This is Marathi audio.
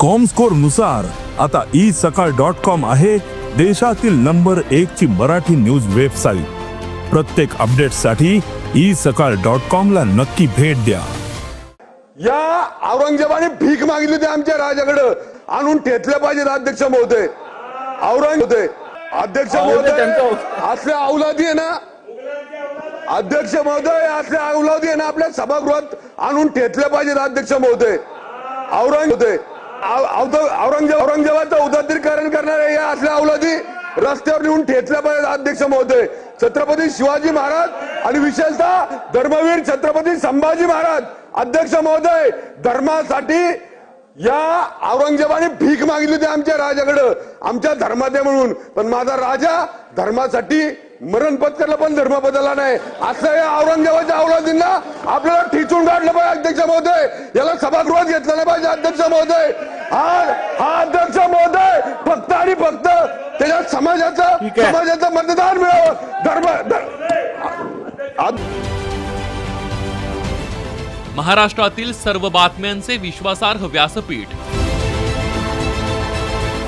कॉमस्कोरनुसार आता ई सकाळ डॉट कॉम आहे देशातील नंबर एक ची मराठी न्यूज वेबसाईट प्रत्येक अपडेटसाठी ई सकाळ डॉट कॉम ला नक्की भेट द्या. या औरंगजेबाने भीक मागितली होती आमच्या राजाकडं. आणून ठेचले पाहिजे अध्यक्ष महोदय. औरंग होते अध्यक्ष महोदय असल्या अवलादी आहे ना? अध्यक्ष महोदय असल्या अवलादी आहे ना? आपल्या सभागृहात आणून ठेचले पाहिजे अध्यक्ष महोदय. औरंग होते औरंगजेब औरंगजेबाचं उदात्तीकरण करणाऱ्या या असल्या अवलादी रस्त्यावर लिहून ठेचल्या पाहिजे अध्यक्ष महोदय. छत्रपती शिवाजी महाराज आणि विशेषतः धर्मवीर छत्रपती संभाजी महाराज. अध्यक्ष महोदय धर्मासाठी या औरंगजेबाने भीक मागितली होती आमच्या राजाकडं. आमच्या धर्मात म्हणून. पण माझा राजा धर्मासाठी मरण पत्करला पण धर्म बदलला नाही. असं या औरंगजेबाच्या अवलादींना आपल्याला ठिचून काढलं पाहिजे अध्यक्ष महोदय. याला सभागृहात घेतलं नाही पाहिजे अध्यक्ष महोदय. हा हा अध्यक्ष महोदय फक्त आणि फक्त त्याच्या समाजाचं समाजाचं मतदान मिळावं. धर्म महाराष्ट्रातील सर्व बातम्यांचे विश्वासार्ह व्यासपीठ.